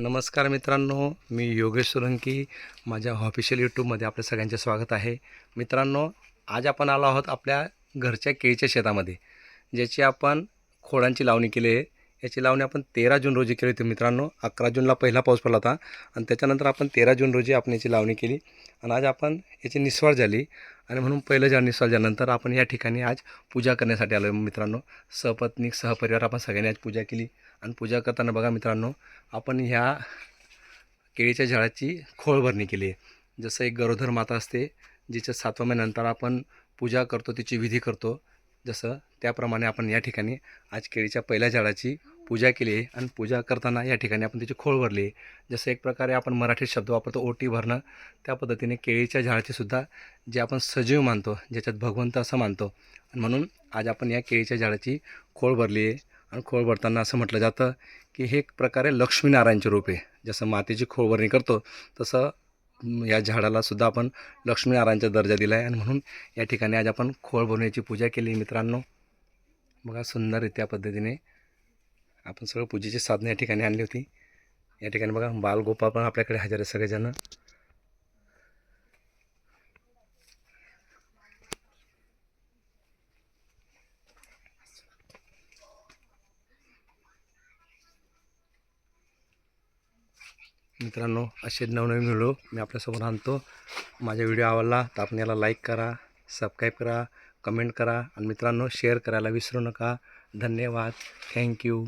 नमस्कार मित्रांनो मी योगेश सोलंकी. माझ्या ऑफिशियल यूट्यूबमध्ये आपल्या सगळ्यांचे स्वागत आहे. मित्रांनो आज आपण आलो आहोत आपल्या घरच्या केळीच्या शेतामध्ये ज्याची आपण खोडांची लावणी केली आहे. याची लावणी आपण तेरा जून रोजी केली होती मित्रांनो. अकरा जूनला पहिला पाऊस पडला होता. आणि त्याच्यानंतर आपण तेरा जून रोजी आपण याची लावणी केली. आणि आज आपण याची निस्वाळ झाली. आणि म्हणून पहिलं ज्या निस्वाळ झाल्यानंतर आपण या ठिकाणी आज पूजा करण्यासाठी आलो मित्रांनो. सहपत्नी सहपरिवार आपण सगळ्यांनी आज पूजा केली. आणि पूजा करताना बघा मित्रांनो आपण ह्या केळीच्या झाडाची खोळभरणी केली आहे. जसं एक गरोदर माता असते जिच्या सातव्या महिन्यानंतर आपण पूजा करतो तिची विधी करतो. जसं त्याप्रमाणे आपण या ठिकाणी आज केळीच्या पहिल्या झाडाची पूजा केली आहे आणि पूजा करताना या ठिकाणी आपण त्याची खोळ भरली आहे. जसं एक प्रकारे आपण मराठीत शब्द वापरतो ओटी भरणं. त्या पद्धतीने केळीच्या झाडाची सुद्धा जे आपण सजीव मानतो ज्याच्यात भगवंत असं मानतो. आणि म्हणून आज आपण या केळीच्या झाडाची खोळ भरली आहे. आणि खोळ भरताना असं म्हटलं जातं की हे एक प्रकारे लक्ष्मीनारायणचे रूप आहे. जसं मातीची खोळभरणी करतो तसं या झाडाला सुद्धा आपण लक्ष्मीनारायणचा दर्जा दिला आहे. आणि म्हणून या ठिकाणी आज आपण खोळ भरण्याची पूजा केली मित्रांनो. बघा सुंदररित्या पद्धतीने आपण सगळं पूजेची साधनं या ठिकाणी आणली होती. या ठिकाणी बघा बालगोपाळ पण आपल्याकडे हजर आहे सगळेजणं. मित्रांनो असे नवनवीन व्हिडिओ मी आपल्यासमोर आणतो. माझा व्हिडिओ आवडला तर आपण याला लाईक करा सबस्क्राईब करा कमेंट करा आणि मित्रांनो शेअर करायला विसरू नका. धन्यवाद. थँक्यू